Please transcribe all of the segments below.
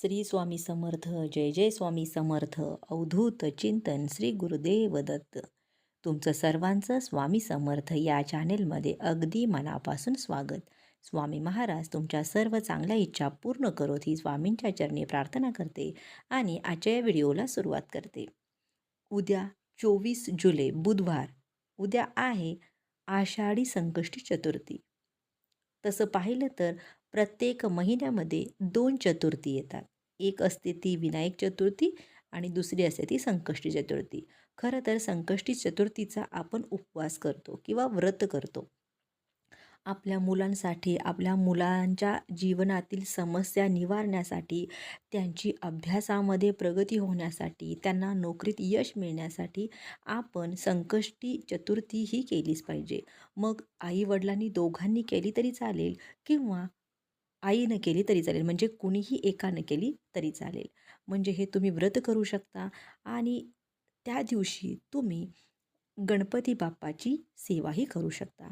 श्री स्वामी समर्थ जय जय स्वामी समर्थ अवधूत चिंतन श्री गुरुदेव दत्त. तुमचं सर्वांचं स्वामी समर्थ या चॅनेलमध्ये अगदी मनापासून स्वागत. स्वामी महाराज तुमच्या सर्व चांगल्या इच्छा पूर्ण करोत ही स्वामींच्या चरणी प्रार्थना करते आणि आजच्या या व्हिडिओला सुरुवात करते. उद्या चोवीस जुलै बुधवार. उद्या आहे आषाढी संकष्टी चतुर्थी. तसं पाहिलं तर प्रत्येक महिन्यामध्ये दोन चतुर्थी येतात. एक असते ती विनायक चतुर्थी आणि दुसरी असते ती संकष्टी चतुर्थी. खरं तर संकष्टी चतुर्थीचा आपण उपवास करतो किंवा व्रत करतो. आपल्या मुलांसाठी आपल्या मुलांच्या जीवनातील समस्या निवारण्यासाठी त्यांची अभ्यासामध्ये प्रगती होण्यासाठी त्यांना नोकरीत यश मिळण्यासाठी आपण संकष्टी चतुर्थी ही केलीच पाहिजे. मग आईवडिलांनी दोघांनी केली तरी चालेल किंवा आईनं केली तरी चालेल. म्हणजे कुणीही एकानं केली तरी चालेल. म्हणजे हे तुम्ही व्रत करू शकता आणि त्या दिवशी तुम्ही गणपती बाप्पाची सेवाही करू शकता.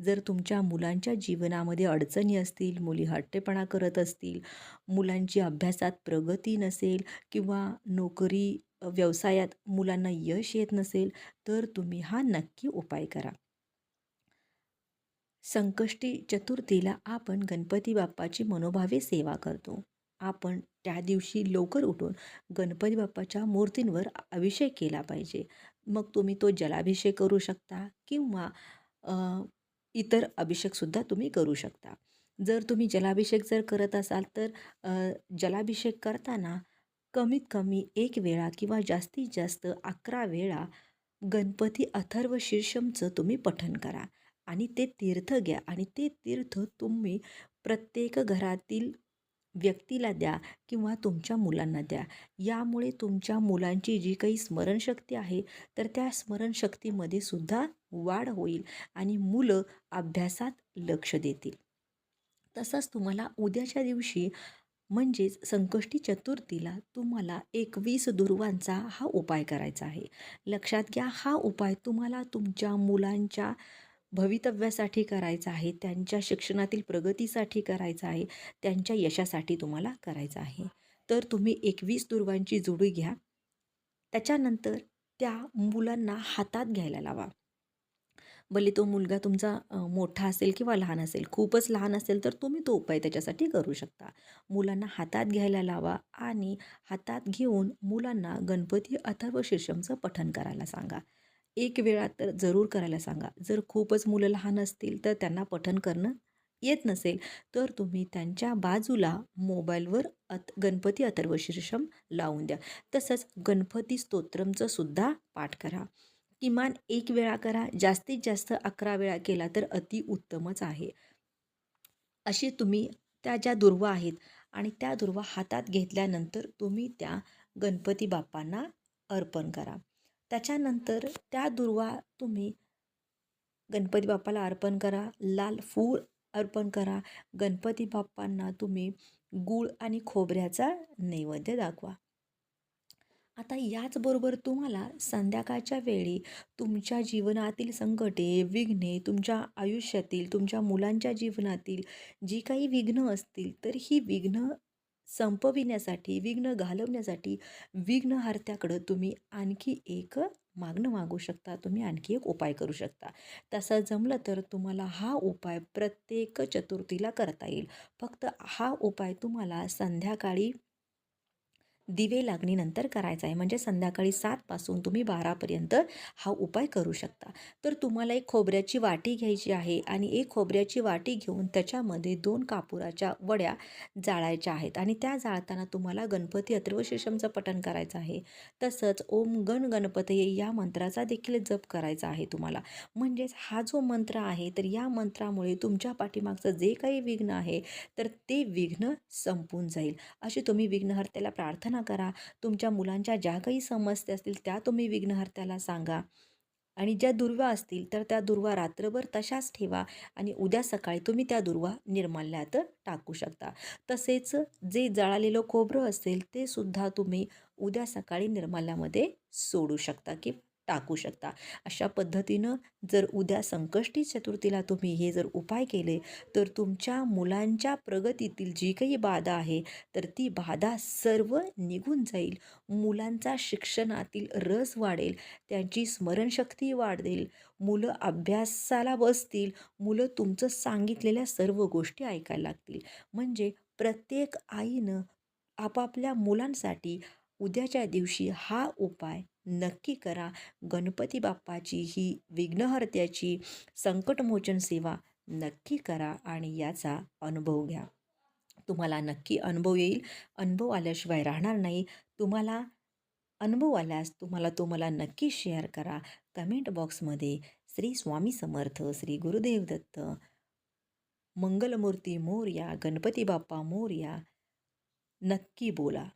जर तुमच्या मुलांच्या जीवनामध्ये अडचणी असतील मुली हट्टेपणा करत असतील मुलांची अभ्यासात प्रगती नसेल किंवा नोकरी व्यवसायात मुलांना यश येत नसेल तर तुम्ही हा नक्की उपाय करा. संकष्टी चतुर्थीला आपण गणपती बाप्पाची मनोभावे सेवा करतो. आपण त्या दिवशी लवकर उठून गणपती बाप्पाच्या मूर्तींवर अभिषेक केला पाहिजे. मग तुम्ही तो जलाभिषेक करू शकता किंवा इतर अभिषेकसुद्धा तुम्ही करू शकता. जर तुम्ही जलाभिषेक जर करत असाल तर जलाभिषेक करताना कमीत कमी एक वेळा किंवा जास्तीत जास्त अकरा वेळा गणपती अथर्व शीर्षमचं तुम्ही पठण करा. आणि ते तीर्थ घ्या आणि ते तीर्थ तुम्ही प्रत्येक घरातील व्यक्तीला द्या किंवा तुमच्या मुलांना द्या. यामुळे तुमच्या मुलांची जी काही स्मरणशक्ती आहे तर त्या स्मरणशक्तीमध्ये सुद्धा वाढ होईल आणि मुलं अभ्यासात लक्ष देतील. तसंच तुम्हाला उद्याच्या दिवशी म्हणजेच संकष्टी चतुर्थीला तुम्हाला एकवीस दुर्वांचा हा उपाय करायचा आहे. लक्षात घ्या हा उपाय तुम्हाला तुमच्या मुलांच्या भवितव्यासाठी करायचं आहे त्यांच्या शिक्षणातील प्रगतीसाठी करायचं आहे त्यांच्या यशासाठी तुम्हाला करायचं आहे. तर तुम्ही एकवीस दुर्वांची जोडी घ्या. त्याच्यानंतर त्या मुलांना हातात घ्यायला लावा. भले तो मुलगा तुमचा मोठा असेल किंवा लहान असेल खूपच लहान असेल तर तुम्ही तो उपाय त्याच्यासाठी करू शकता. मुलांना हातात घ्यायला लावा आणि हातात घेऊन मुलांना गणपती अथर्व शीर्षमचं पठन करायला सांगा. एक वेळा तर जरूर करायला सांगा. जर खूपच मुलं लहान असतील तर त्यांना पठण करणं येत नसेल तर तुम्ही त्यांच्या बाजूला मोबाईलवर अत गणपती अथर्व शीर्षम लावून द्या. तसंच गणपती स्तोत्रमचं सुद्धा पाठ करा. किमान एक वेळा करा. जास्तीत जास्त अकरा वेळा केला तर अति उत्तमच आहे. अशी तुम्ही त्या ज्या दुर्वा आहेत आणि त्या दुर्वा हातात घेतल्यानंतर तुम्ही त्या गणपती बाप्पांना अर्पण करा. त्याच्यानंतर त्या दुर्वा तुम्ही गणपती बाप्पाला अर्पण करा लाल फूल अर्पण करा. गणपती बाप्पांना तुम्ही गूळ आणि खोबऱ्याचा नैवेद्य दाखवा. आता याचबरोबर तुम्हाला संध्याकाळच्या वेळी तुमच्या जीवनातील संकटे विघ्ने तुमच्या आयुष्यातील तुमच्या मुलांच्या जीवनातील जी काही विघ्न असतील तर ही विघ्न संपविण्यासाठी विघ्न घालवण्यासाठी विघ्नहर्त्याकडं तुम्ही आणखी एक मागणं मागू शकता. तुम्ही आणखी एक उपाय करू शकता. तसं जमलं तर तुम्हाला हा उपाय प्रत्येक चतुर्थीला करता येईल. फक्त हा उपाय तुम्हाला संध्याकाळी दिवे लागणीनंतर करायचा आहे. म्हणजे संध्याकाळी सातपासून तुम्ही बारापर्यंत हा उपाय करू शकता. तर तुम्हाला एक खोबऱ्याची वाटी घ्यायची आहे आणि एक खोबऱ्याची वाटी घेऊन त्याच्यामध्ये दोन कापुराच्या वड्या जाळायच्या आहेत. आणि त्या जाळताना तुम्हाला गणपती अथर्वशीर्षमचं पठण करायचं आहे. तसंच ओम गण गणपती या मंत्राचा देखील जप करायचा आहे तुम्हाला. म्हणजेच हा जो मंत्र आहे तर या मंत्रामुळे तुमच्या पाठीमागचं जे काही विघ्न आहे तर ते विघ्न संपून जाईल. अशी तुम्ही विघ्नहर्त्याला प्रार्थना करा. तुमच्या मुलांच्या ज्या काही समस्या असतील त्या तुम्ही विघ्नहर्त्याला सांगा. आणि ज्या दुर्वा असतील तर त्या दुर्वा रात्रभर तशाच ठेवा आणि उद्या सकाळी तुम्ही त्या दुर्वा निर्माल्यात टाकू शकता. तसेच जे जळालेलं खोबरं असेल ते सुद्धा तुम्ही उद्या सकाळी निर्माल्यामध्ये सोडू शकता की टाकू शकता. अशा पद्धतीनं जर उद्या संकष्टी चतुर्थीला तुम्ही हे जर उपाय केले तर तुमच्या मुलांच्या प्रगतीतील जी काही बाधा आहे तर ती बाधा सर्व निघून जाईल. मुलांचा शिक्षणातील रस वाढेल त्यांची स्मरणशक्ती वाढेल. मुलं अभ्यासाला बसतील मुलं तुमचं सांगितलेल्या सर्व गोष्टी ऐकायला लागतील. म्हणजे प्रत्येक आईनं आपापल्या मुलांसाठी उद्याच्या दिवशी हा उपाय नक्की करा. गणपती बाप्पाची ही विघ्नहर्त्याची संकटमोचन सेवा नक्की करा आणि याचा अनुभव घ्या. तुम्हाला नक्की अनुभव येईल. अनुभव आल्याशिवाय राहणार नाही. तुम्हाला अनुभव आल्यास तुम्हाला तो मला नक्की शेअर करा. कमेंट बॉक्समध्ये श्री स्वामी समर्थ श्री गुरुदेव दत्त मंगलमूर्ती मोरया गणपती बाप्पा मोरया नक्की बोला.